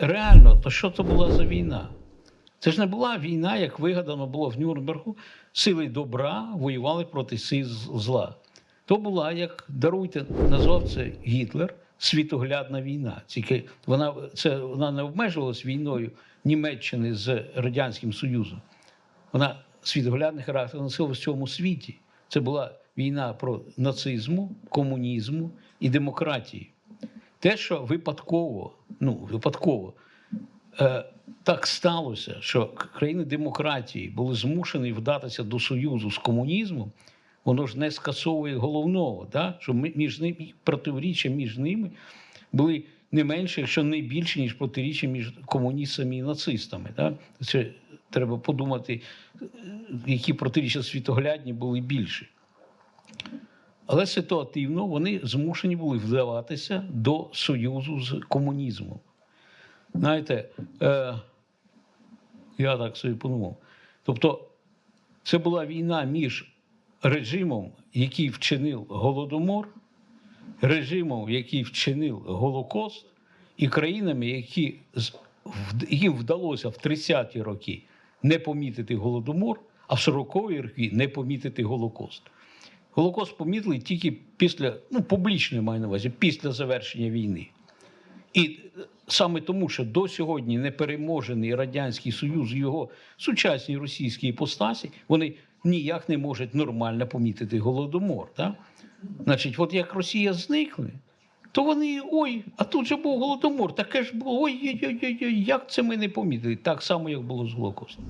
реально, то що це була за війна? Це ж не була війна, як вигадано було в Нюрнбергу. Сили добра воювали проти сил зла. То була, як даруйте, назвав це Гітлер, світоглядна війна. Тільки вона, це, вона не обмежувалась війною Німеччини з Радянським Союзом. Вона світоглядний характер носила в цьому світі. Це була війна про нацизму, комунізму і демократії. Те, що випадково, ну випадково, е, так сталося, що країни демократії були змушені вдатися до союзу з комунізмом, воно ж не скасовує головного, да? що між ними протиріччя між ними були не менше, якщо не більше, ніж протиріччя між комуністами і нацистами. Да? Це треба подумати, е, які протиріччя світоглядні були більші. Але ситуативно вони змушені були вдаватися до союзу з комунізмом. Знаєте, е, я так собі подумав. Тобто, це була війна між режимом, який вчинив Голодомор, режимом, який вчинив Голокост, і країнами, які, яким вдалося в 30-ті роки не помітити Голодомор, а в 40-ті роки не помітити Голокост. Голокост помітили тільки після, ну, публічно маю на увазі, після завершення війни. І е, саме тому, що до сьогодні непереможений Радянський Союз в його сучасній російській іпостасі, вони ніяк не можуть нормально помітити голодомор. Так? Значить, от як Росія зникли, то вони ой, а тут же був голодомор, таке ж було, ой, ой, ой, ой, як це ми не помітили? Так само, як було з Голокостом.